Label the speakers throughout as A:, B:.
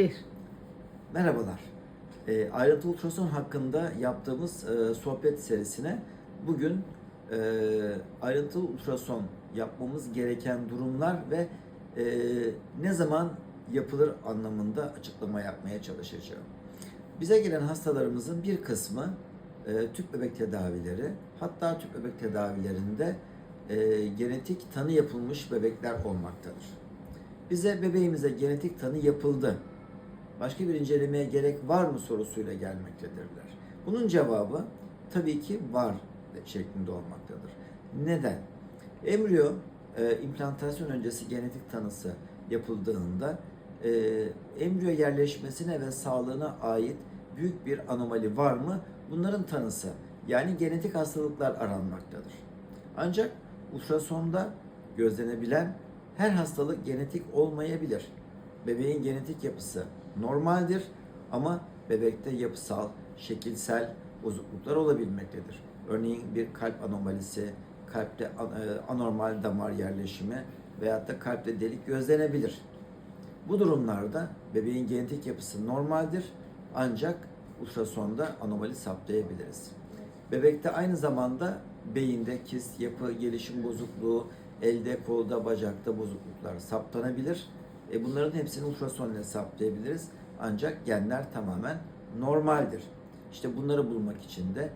A: Bir.
B: Merhabalar. E, ayrıntı ultrason hakkında yaptığımız e, sohbet serisine bugün e, ayrıntılı ultrason yapmamız gereken durumlar ve e, ne zaman yapılır anlamında açıklama yapmaya çalışacağım. Bize gelen hastalarımızın bir kısmı e, tüp bebek tedavileri, hatta tüp bebek tedavilerinde e, genetik tanı yapılmış bebekler olmaktadır. Bize bebeğimize genetik tanı yapıldı başka bir incelemeye gerek var mı sorusuyla gelmektedirler. Bunun cevabı tabii ki var şeklinde olmaktadır. Neden? Embriyo e, implantasyon öncesi genetik tanısı yapıldığında e, embriyo yerleşmesine ve sağlığına ait büyük bir anomali var mı? Bunların tanısı yani genetik hastalıklar aranmaktadır. Ancak ultrasonda gözlenebilen her hastalık genetik olmayabilir. Bebeğin genetik yapısı normaldir ama bebekte yapısal, şekilsel bozukluklar olabilmektedir. Örneğin bir kalp anomalisi, kalpte e, anormal damar yerleşimi veyahut da kalpte delik gözlenebilir. Bu durumlarda bebeğin genetik yapısı normaldir ancak ultrasonda anomali saptayabiliriz. Bebekte aynı zamanda beyinde kist, yapı, gelişim bozukluğu, elde, kolda, bacakta bozukluklar saptanabilir. E bunların hepsini ultrason ile saptayabiliriz. Ancak genler tamamen normaldir. İşte bunları bulmak için de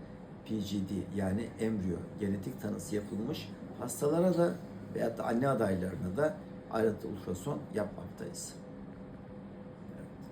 B: PGD yani embriyo genetik tanısı yapılmış hastalara da veyahut da anne adaylarına da ayrıntı ultrason yapmaktayız.